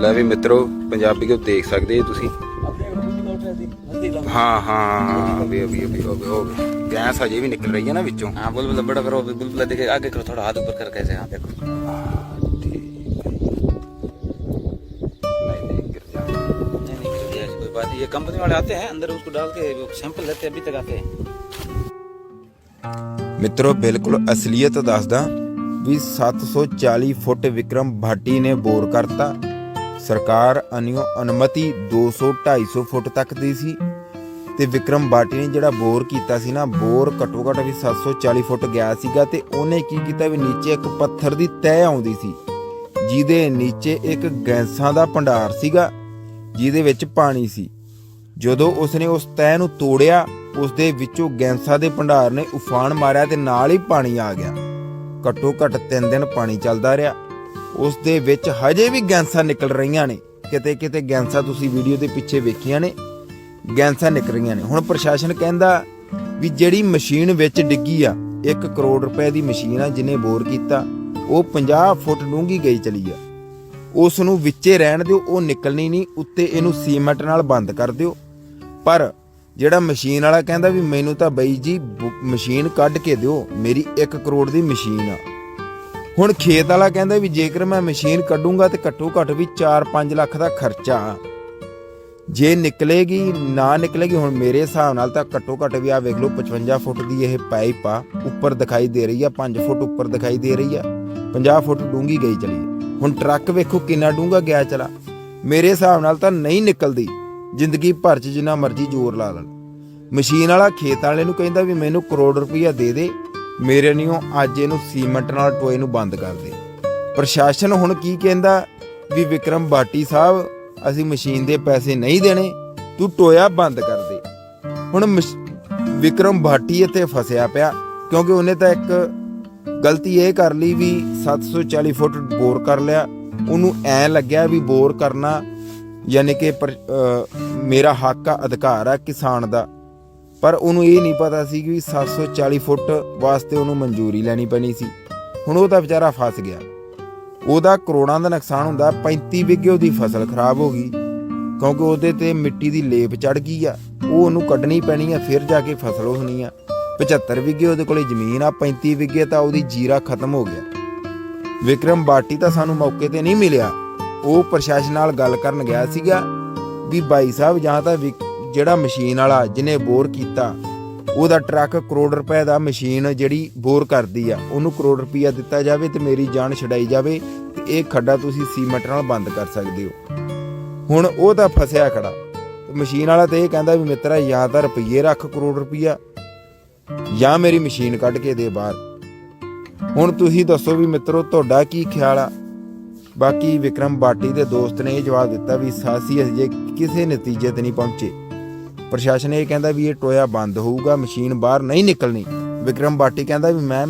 ਲੈ ਵੀ ਮਿੱਤਰੋ ਪੰਜਾਬੀ ਕੋ ਦੇਖ ਸਕਦੇ ਹੋ ਤੁਸੀਂ ਹਾਂ ਹਾਂ ਵੀ ਵੀ ਵੀ ਉਹ ਗੈਸ ਹਜੇ ਵੀ ਨਿਕਲ ਰਹੀ ਹੈ ਨਾ ਵਿੱਚੋਂ हाँ बुलबुला बड़ा करो बुलबुला देखे आगे करो थोड़ा हाथ ऊपर कर कैसे हाँ देखो नहीं नहीं गिर जा नहीं नहीं गिर गया, ऐसी कोई बात नहीं ये कंपनी वाले आते हैं अंदर उसको डाल के सैंपल लेते हैं अभी तक आते हैं ਮਿੱਤਰੋ ਬਿਲਕੁਲ ਅਸਲੀਅਤ ਦੱਸਦਾ ਵੀ 740 ਫੁੱਟ ਵਿਕਰਮ ਭਾਟੀ ਨੇ ਬੋਰ ਕਰਤਾ ਸਰਕਾਰ ਅਨਿਓ ਅਨੁਮਤੀ 200 250 ਫੁੱਟ ਤੱਕ ਦੀ ਸੀ ਤੇ ਵਿਕਰਮ ਬਾਟੀ ਨੇ ਜਿਹੜਾ ਬੋਰ ਕੀਤਾ ਸੀ ਨਾ, ਬੋਰ ਘੱਟੋ ਘੱਟ ਵੀ 740 ਫੁੱਟ ਗਿਆ ਸੀਗਾ ਤੇ ਉਹਨੇ ਕੀ ਕੀਤਾ ਵੀ ਨੀਚੇ ਇੱਕ ਪੱਥਰ ਦੀ ਤਹਿ ਆਉਂਦੀ ਸੀ, ਜਿਹਦੇ ਨੀਚੇ ਇੱਕ ਗੈਸਾਂ ਦਾ ਭੰਡਾਰ ਸੀਗਾ, ਜਿਹਦੇ ਵਿੱਚ ਪਾਣੀ ਸੀ। ਜਦੋਂ ਉਸਨੇ ਉਸ ਤਹਿ ਨੂੰ ਤੋੜਿਆ ਉਸ ਦੇ ਵਿੱਚੋਂ ਗੈਸਾਂ ਦੇ ਭੰਡਾਰ ਨੇ ਉਫਾਨ ਮਾਰਿਆ ਤੇ ਨਾਲ ਹੀ ਪਾਣੀ ਆ ਗਿਆ। ਘੱਟੋ ਘੱਟ 3 ਦਿਨ ਪਾਣੀ ਚੱਲਦਾ ਰਿਹਾ। ਉਸ ਦੇ ਵਿੱਚ ਹਜੇ ਵੀ ਗੈਂਸਾਂ ਨਿਕਲ ਰਹੀਆਂ ਨੇ। ਕਿਤੇ ਕਿਤੇ ਗੈਂਸਾਂ ਤੁਸੀਂ ਵੀਡੀਓ ਦੇ ਪਿੱਛੇ ਵੇਖੀਆਂ ਨੇ। ਗੈਂਸਾਂ ਨਿਕਲ ਰਹੀਆਂ ਨੇ। ਹੁਣ ਪ੍ਰਸ਼ਾਸਨ ਕਹਿੰਦਾ ਵੀ ਜਿਹੜੀ ਮਸ਼ੀਨ ਵਿੱਚ ਡਿੱਗੀ ਆ 1 ਕਰੋੜ ਰੁਪਏ ਦੀ ਮਸ਼ੀਨ ਆ ਜਿਹਨੇ ਬੋਰ ਕੀਤਾ, ਉਹ 50 ਫੁੱਟ ਡੂੰਘੀ ਗਈ ਚਲੀ ਆ। ਉਸ ਨੂੰ ਵਿੱਚੇ ਰਹਿਣ ਦਿਓ, ਉਹ ਨਿਕਲਣੀ ਨਹੀਂ, ਉੱਤੇ ਇਹਨੂੰ ਸੀਮੈਂਟ ਨਾਲ ਬੰਦ ਕਰ ਦਿਓ। ਪਰ ਜਿਹੜਾ ਮਸ਼ੀਨ ਵਾਲਾ ਕਹਿੰਦਾ ਵੀ ਮੈਨੂੰ ਤਾਂ ਬਈ ਜੀ, ਬ- ਮਸ਼ੀਨ ਕੱਢ ਕੇ ਦਿਓ, ਮੇਰੀ 1 ਕਰੋੜ ਦੀ ਮਸ਼ੀਨ ਆ। ਹੁਣ ਖੇਤ ਵਾਲਾ ਕਹਿੰਦਾ ਵੀ ਜੇਕਰ ਮੈਂ ਮਸ਼ੀਨ ਕੱਢੂੰਗਾ ਤੇ ਘੱਟੋ ਘੱਟ ਵੀ 4-5 ਲੱਖ ਦਾ ਖਰਚਾ। ਜੇ ਨਿਕਲੇਗੀ, ਨਾ ਨਿਕਲੇਗੀ, ਹੁਣ ਮੇਰੇ ਹਿਸਾਬ ਨਾਲ ਤਾਂ ਘੱਟੋ ਘੱਟ ਵੀ ਆ ਵੇਖ ਲਓ 55 ਫੁੱਟ ਦੀ ਇਹ ਪਾਈਪ ਆ, ਉੱਪਰ ਦਿਖਾਈ ਦੇ ਰਹੀ ਆ 5 ਫੁੱਟ ਉੱਪਰ ਦਿਖਾਈ ਦੇ ਰਹੀ ਆ 50 ਫੁੱਟ ਡੂੰਗੀ ਗਈ ਚਲੀ ਹੁਣ ਟਰੱਕ ਵੇਖੋ ਕਿੰਨਾ ਡੂੰਗਾ ਗਿਆ ਚਲਾ। ਮੇਰੇ ਹਿਸਾਬ ਨਾਲ ਤਾਂ ਨਹੀਂ ਨਿਕਲਦੀ, ਜ਼ਿੰਦਗੀ ਭਰ ਚ ਜਿੰਨਾ ਮਰਜ਼ੀ ਜ਼ੋਰ ਲਾ ਲੈਣ ਮਸ਼ੀਨ ਵਾਲਾ ਖੇਤ ਵਾਲੇ ਨੂੰ ਕਹਿੰਦਾ ਵੀ ਮੈਨੂੰ ਕਰੋੜ ਰੁਪਈਆ ਦੇ ਦੇ ਮੇਰੇ ਨਿਓ ਅੱਜ ਇਹਨੂੰ ਸੀਮੈਂਟ ਨਾਲ ਟੋਏ ਨੂੰ ਬੰਦ ਕਰ ਦੇ। ਪ੍ਰਸ਼ਾਸਨ ਹੁਣ ਕੀ ਕਹਿੰਦਾ? ਵੀ ਵਿਕਰਮ ਬਾਟੀ ਸਾਹਿਬ, ਅਸੀਂ ਮਸ਼ੀਨ ਦੇ ਪੈਸੇ ਨਹੀਂ ਦੇਣੇ, ਤੂੰ ਟੋਇਆ ਬੰਦ ਕਰ ਦੇ। ਹੁਣ ਮਸ਼- ਵਿਕਰਮ ਭਾਟੀ ਇੱਥੇ ਫਸਿਆ ਪਿਆ, ਕਿਉਂਕਿ ਉਹਨੇ ਤਾਂ ਇੱਕ ਗਲਤੀ ਇਹ ਕਰ ਲਈ ਵੀ 740 ਫੁੱਟ ਬੋਰ ਕਰ ਲਿਆ। ਉਹਨੂੰ ਐ ਲੱਗਿਆ ਵੀ ਬੋਰ ਕਰਨਾ ਯਾਨੀ ਕਿ ਪਰ- ਮੇਰਾ ਹੱਕ ਆ, ਅਧਿਕਾਰ ਆ ਕਿਸਾਨ ਦਾ। ਪਰ ਉਹਨੂੰ ਇਹ ਨਹੀਂ ਪਤਾ ਸੀ ਕਿ 740 ਫੁੱਟ ਵਾਸਤੇ ਉਹਨੂੰ ਮਨਜ਼ੂਰੀ ਲੈਣੀ ਪੈਣੀ ਸੀ। ਹੁਣ ਉਹ ਤਾਂ ਵਿਚਾਰਾ ਫਸ ਗਿਆ। ਉਹਦਾ ਕਰੋੜਾਂ ਦਾ ਨੁਕਸਾਨ ਹੁੰਦਾ 35 ਵਿਗੇ ਉਹਦੀ ਫਸਲ ਖਰਾਬ ਹੋ ਗਈ। ਕਿਉਂਕਿ ਉਹਦੇ ਤੇ ਮਿੱਟੀ ਦੀ ਲੇਪ ਚੜ ਗਈ ਆ। ਉਹ ਉਹਨੂੰ ਕੱਢਣੀ ਪੈਣੀ ਆ, ਫਿਰ ਜਾ ਕੇ ਫਸਲ ਹੋਣੀ ਆ। 75 ਵਿਗੇ ਉਹਦੇ ਕੋਲੇ ਜ਼ਮੀਨ ਆ 35 ਵਿਗੇ ਤਾਂ ਉਹਦੀ ਜੀਰਾ ਖਤਮ ਹੋ ਗਿਆ। ਵਿਕਰਮ ਬਾਟੀ ਤਾਂ ਸਾਨੂੰ ਮੌਕੇ ਤੇ ਨਹੀਂ ਮਿਲਿਆ। ਉਹ ਪ੍ਰਸ਼ਾਸਨ ਨਾਲ ਗੱਲ ਕਰਨ ਗਿਆ ਸੀਗਾ ਵੀ ਬਾਈ ਸਾਹਿਬ ਜਾਂ ਤਾਂ ਵਿਕ- ਜਿਹੜਾ ਮਸ਼ੀਨ ਵਾਲਾ ਜਿਹਨੇ ਬੋਰ ਕੀਤਾ, ਉਹਦਾ ਟਰੱਕ ਕਰੋੜ ਰੁਪਏ ਦਾ ਮਸ਼ੀਨ ਜਿਹੜੀ ਬੋਰ ਕਰਦੀ ਆ, ਉਹਨੂੰ ਕਰੋੜ ਰੁਪਈਆ ਦਿੱਤਾ ਜਾਵੇ ਤੇ ਮੇਰੀ ਜਾਨ ਛਡਾਈ ਜਾਵੇ ਤੇ ਇਹ ਖੱਡਾ ਤੁਸੀਂ ਸੀਮੈਂਟ ਨਾਲ ਬੰਦ ਕਰ ਸਕਦੇ ਹੋ। ਹੁਣ ਉਹ ਤਾਂ ਫਸਿਆ ਖੜਾ। ਤੇ ਮਸ਼ੀਨ ਵਾਲਾ ਤੇ ਇਹ ਕਹਿੰਦਾ ਵੀ ਮਿੱਤਰਾ ਜਾਂ ਤਾਂ ਰੁਪਈਏ ਰੱਖ ਕਰੋੜ ਰੁਪਈਆ ਜਾਂ ਮੇਰੀ ਮਸ਼ੀਨ ਕੱਢ ਕੇ ਦੇ ਬਾਹਰ। ਹੁਣ ਤੁਸੀਂ ਦੱਸੋ ਵੀ ਮਿੱਤਰੋ ਤੁਹਾਡਾ ਕੀ ਖਿਆਲ ਆ? ਬਾਕੀ ਵਿਕਰਮ ਬਾਟੀ ਦੇ ਦੋਸਤ ਨੇ ਇਹ ਜਵਾਬ ਦਿੱਤਾ ਵੀ ਸਾਸੀ ਅਜੇ ਕਿਸੇ ਨਤੀਜੇ ਤੇ ਨਹੀਂ ਪਹੁੰਚੇ। ਪ੍ਰਸ਼ਾਸਨ ਇਹ ਕਹਿੰਦਾ ਵੀ ਇਹ ਟੋਇਆ ਬੰਦ ਹੋਊਗਾ, ਮਸ਼ੀਨ ਬਾਹਰ ਨਹੀਂ ਨਿਕਲਣੀ। ਵਿਕਰਮ ਬਾਟੀ ਕਹਿੰਦਾ ਵੀ ਮੈਂ